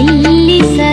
ಇಲ್ಲಿ ಸ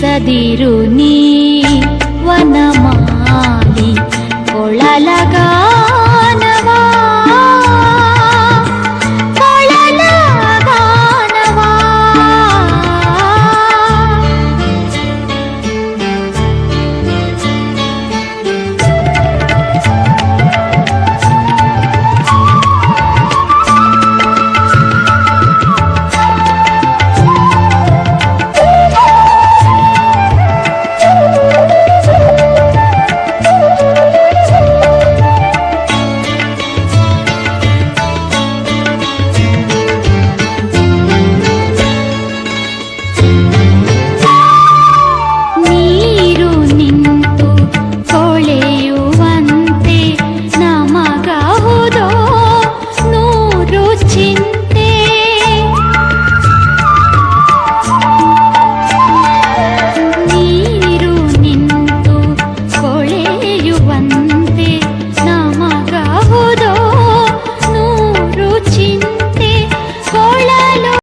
సదిరుని వనమ